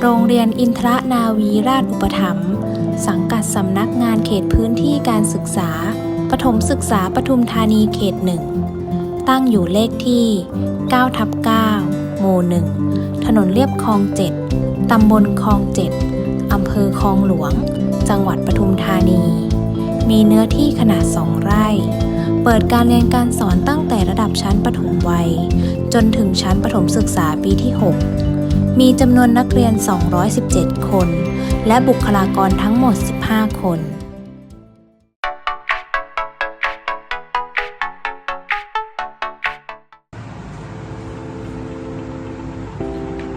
โรงเรียนอินทรนาวีราชอุปถัมภ์สังกัดสำนักงานเขตพื้นที่การศึกษา ปฐมศึกษาปทุมธานีเขตหนึ่ง ตั้งอยู่เลขที่9ทับ9หมู่1ถนนเลียบคลอง7ตำบลคลอง7อำเภอคลองหลวง จังหวัดปทุมธานี มีเนื้อที่ขนาด2ไร่ เปิดการเรียนการสอนตั้งแต่ระดับชั้นประถมวัย จนถึงชั้นประถมศึกษาปีที่ 6 มีจำนวนนักเรียน 217 คน และบุคลากรทั้งหมด 15 คน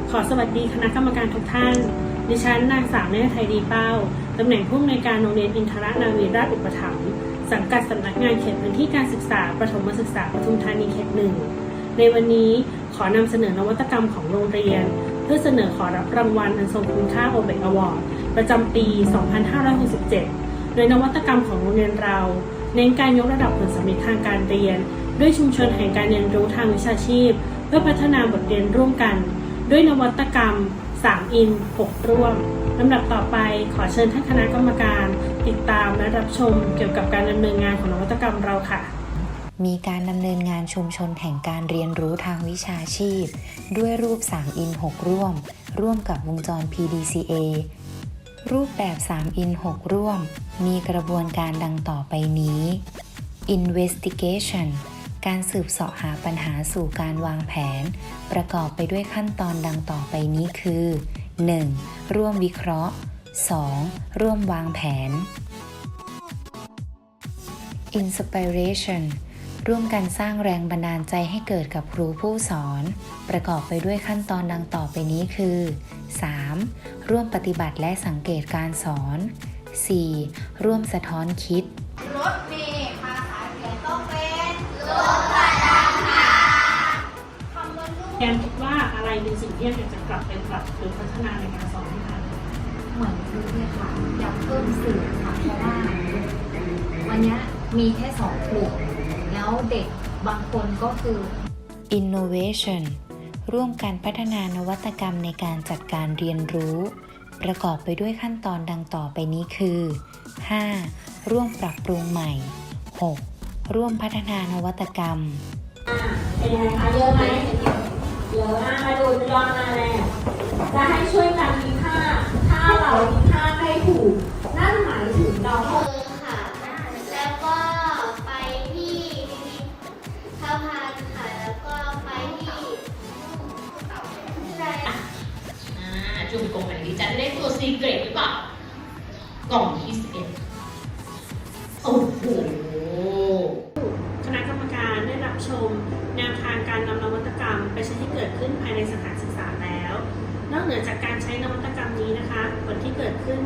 ขอสวัสดีคณะกรรมการทุกท่าน ดิฉันนางสาวเนธไทยดีเป้า ตำแหน่งผู้อำนวยการโรงเรียนอินทรนาวีราชอุปถัมภ์ สังกัดสำนักงานเขตพื้นที่การศึกษา ประถมศึกษาปทุมธานีเขตหนึ่ง ในวันนี้ขอนำเสนอนวัตกรรมของโรงเรียน พื่อเสนอขอรับรางวัลอันทรงคุณค่าโอเบกอวอร์ดประจำปี 2567 โดยนวัตกรรมของโรงเรียนเรา เน้นการยกระดับผลสำเร็จทางการเรียน ด้วยชุมชนแห่งการเรียนรู้ทางวิชาชีพ เพื่อพัฒนาบทเรียนร่วมกัน ด้วยนวัตกรรม 3 อิน 6 ร่วมลำดับต่อไปขอเชิญท่านคณะกรรมการ ติดตามและรับชมเกี่ยวกับการดำเนินงานของนวัตกรรมเราค่ะ มีการดำเนินงานชุมชนแห่งการเรียนรู้ทางวิชาชีพ ด้วยรูป 3 อิน 6 ร่วม ร่วมกับวงจร PDCA รูปแบบ 3 อิน 6 ร่วม มีกระบวนการดังต่อไปนี้ Investigation การสืบเสาะหาปัญหาสู่การวางแผน ประกอบไปด้วยขั้นตอนดังต่อไปนี้คือ 1. ร่วมวิเคราะห์ 2. ร่วมวางแผน Inspiration ร่วมกันสร้างแรงบันดาลใจให้เกิดกับครูผู้สอน ประกอบไปด้วยขั้นตอนดังต่อไปนี้คือ 3. ร่วมปฏิบัติและสังเกตการสอน 4. ร่วมสะท้อนคิดรถเมล์ภาษาเขียนต้องเป็นคำว่าลูกแกนคิดว่าอะไรเป็นสิ่งที่อยากจะกลับไปปรับหรือพัฒนาในการสอนให้ทันเหมือนรู้เนี่ยค่ะอยากเพิ่มสื่อค่ะเพราะว่าวันเนี้ยมีแค่สองกลุ่ม แล้วเด็กบางคนก็คือ Innovation ร่วมกันพัฒนานวัตกรรมในการจัดการเรียนรู้ ประกอบไปด้วยขั้นตอนดังต่อไปนี้คือ 5. ร่วมปรับปรุงใหม่ 6. ร่วมพัฒนานวัตกรรม เป็นยังไงคะเยอะไหมเยอะมากมาดูยอดมาแล้วจะให้ช่วยกันคิดค่าถ้าเราคิดค่าให้ถูก นั่นหมายถึงเรา จุ่มกล่องไหนดีจะได้ตัวซีเกรตหรือเปล่ากล่องที่สิบเอ็ดโอ้โหคณะกรรมการได้รับชม แนวทางการนำนวัตกรรม ไปใช้ที่เกิดขึ้นภายในสถานศึกษาแล้ว นอกเหนือจากการใช้นวัตกรรมนี้นะคะ ผลที่เกิดขึ้น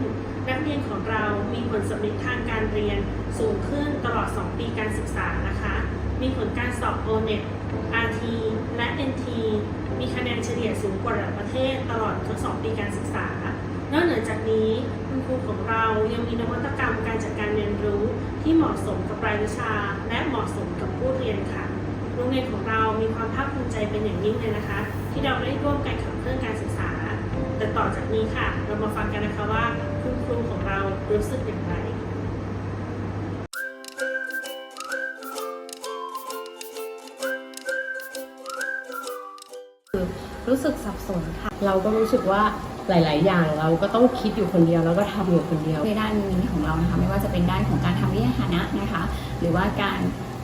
นักเรียนของเรามีผลสำเร็จทางการเรียนสูงขึ้นตลอด 2 ปีการศึกษานะคะ มีผลการสอบ O-NET RT และ NT มีคะแนนเฉลี่ยสูงกว่าระดับประเทศตลอดทั้ง2ปีการศึกษานอกเหนือจากนี้คุณครูของเรายังมีนวัตกรรมการจัดการเรียนรู้ที่เหมาะสมกับรายวิชา และเหมาะสมกับผู้เรียนค่ะโรงเรียนของเรามีความภาคภูมิใจเป็นอย่างยิ่งเลยนะคะ ที่เราได้ร่วมกันขับเคลื่อนการศึกษา แต่ต่อจากนี้ค่ะ เรามาฟังกันนะคะว่าคุณครูของเรารู้สึกอย่างไร รู้สึกสับสนค่ะ เราก็รู้สึกว่าหลาย ๆ อย่างเราก็ต้องคิดอยู่คนเดียวแล้วก็ทำอยู่คนเดียว ในด้านนี้ของเรานะคะไม่ว่าจะเป็นด้านของการทำวิทยาฐานะนะคะ หรือว่าการ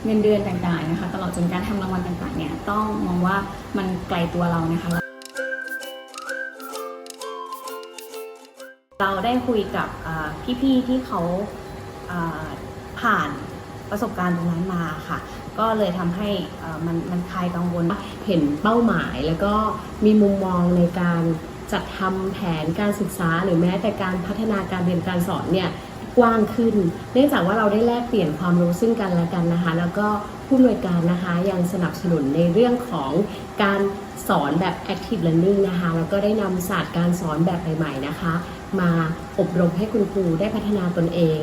เงินเดือนต่างๆนะคะ ตลอดจนการทำรางวัลต่างๆเนี่ยต้องมองว่ามันไกลตัวเรานะคะ เราได้คุยกับอ่าพี่ ๆ ที่เขาอ่าผ่านประสบการณ์ตรงนั้นมาค่ะ ก็เลยทำให้มันมันคลายกังวลเห็นเป้าหมาย แล้วก็มีมุมมองในการจัดทำแผนการศึกษา หรือแม้แต่การพัฒนาการเรียนการสอนเนี่ยกว้างขึ้น เนื่องจากว่าเราได้แลกเปลี่ยนความรู้ซึ่งกันและกันนะคะ แล้วก็ผู้อำนวยการนะคะยังสนับสนุนในเรื่องของการสอนแบบ active learning นะคะ แล้วก็ได้นำศาสตร์การสอนแบบใหม่ๆนะคะ มาอบรมให้คุณครูได้พัฒนาตนเอง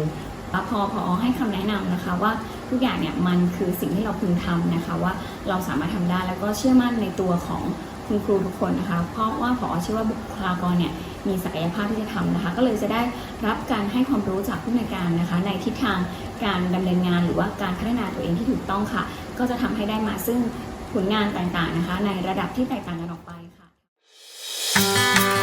พอพอให้คำแนะนำนะคะว่า ทุกอย่างเนี่ยมันคือสิ่งที่เราพึงทำนะคะ ว่าเราสามารถทำได้แล้วก็เชื่อมั่นในตัวของคุณครูทุกคนนะคะ เพราะว่าผอเชื่อว่าบุคลากรเนี่ยมีศักยภาพที่จะทำนะคะ ก็เลยจะได้รับการให้ความรู้จากผู้ในการนะคะ ในทิศทางการดำเนินงานหรือว่าการพัฒนาตัวเองที่ถูกต้องค่ะ ก็จะทำให้ได้มาซึ่งผลงานต่างๆนะคะ ในระดับที่แตกต่างกันออกไปค่ะ